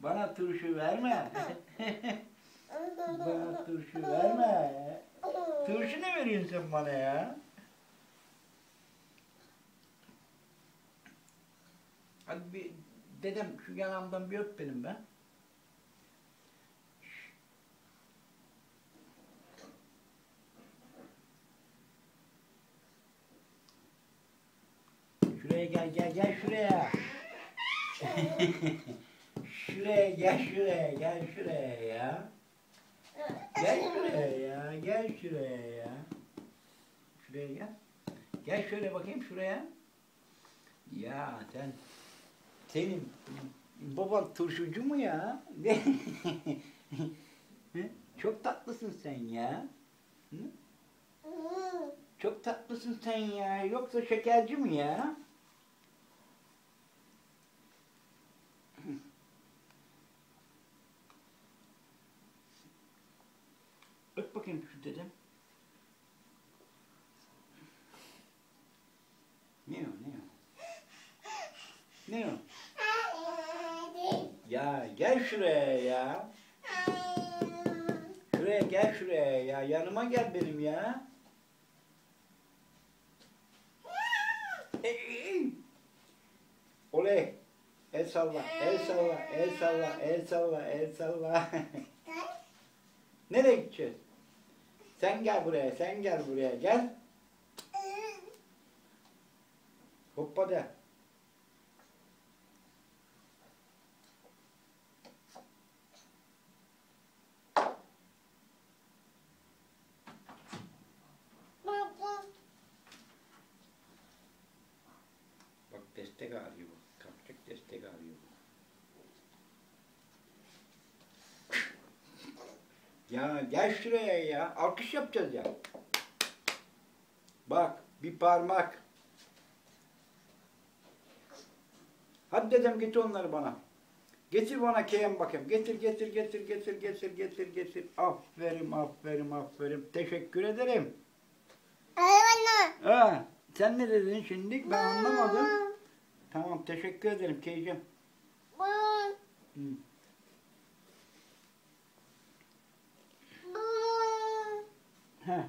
Bana turşu verme. bana turşu verme. Turşu ne veriyorsun sen bana ya? Hadi bir dedem şu yanağımdan bir öp benim be. Şuraya gel gel gel şuraya. şuraya gel şuraya gel şuraya ya. Gel şuraya ya gel şuraya ya. Şuraya gel. Gel şöyle bakayım şuraya. Ya sen senin baban turşucu mu ya? Çok tatlısın sen ya. Hı? Çok tatlısın sen ya. Yoksa şekerci mi ya? Öp bakayım şu dedem. Ne o ne o? Ne o? Ya gel şuraya ya. Şuraya gel şuraya ya. Yanıma gel benim ya. Ey! Oley. El salla, el salla, el salla, el salla, el salla. Nereye gideceğiz? Sen gel buraya, sen gel buraya, gel. Hoppa de. Bak destek arıyor. Kalkacak destek arıyor. Ya gel şuraya ya. Alkış yapacağız ya. Bak bir parmak. Hadi dedem getir onları bana. Getir bana keyem bakayım. Getir getir getir getir getir getir getir. Aferin aferin aferin. Teşekkür ederim. Ha, sen ne dedin şimdi? Ben anlamadım. Tamam teşekkür ederim. Hı. Heh.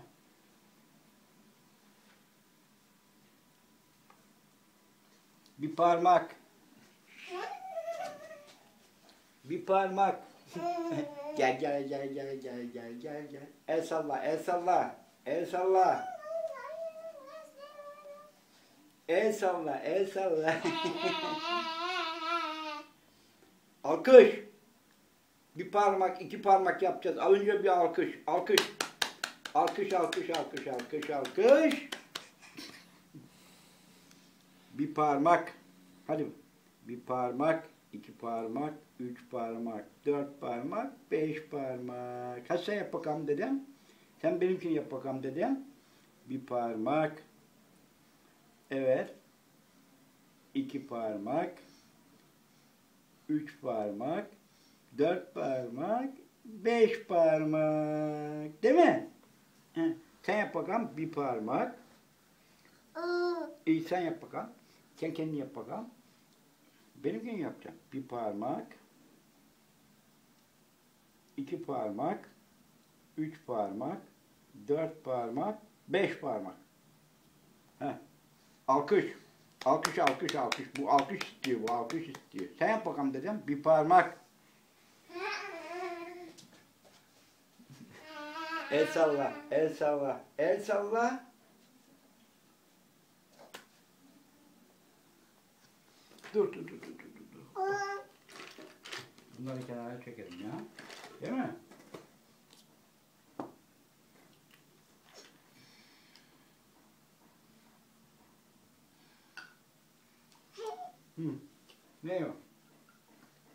Bir parmak. Bir parmak. gel gel gel gel gel gel gel gel. El salla el salla. El salla. El salla el salla. alkış. Bir parmak iki parmak yapacağız. Az önce bir alkış. Alkış. Alkış alkış alkış alkış alkış. Bir parmak. Hadi. Bir parmak, iki parmak, üç parmak, dört parmak, beş parmak. Kaç sen yap bakalım dedem? Sen benimkini yap bakalım dedem. Bir parmak. Evet. İki parmak. Üç parmak. Dört parmak. Beş parmak. Değil mi? Sen yap bakalım bir parmak. İyi sen yap bakalım. Sen kendin yap bakalım. Benimkini yapacağım. Bir parmak. iki parmak. Üç parmak. Dört parmak. Beş parmak. Heh. Alkış. Alkış, alkış, alkış. Bu alkış istiyor, bu alkış istiyor. Sen yap bakalım dedim. Bir parmak. El salla, el salla, el salla. Dur, dur, dur, dur, dur, dur. Bunları kenara çekelim ya. Değil mi? 嗯没有。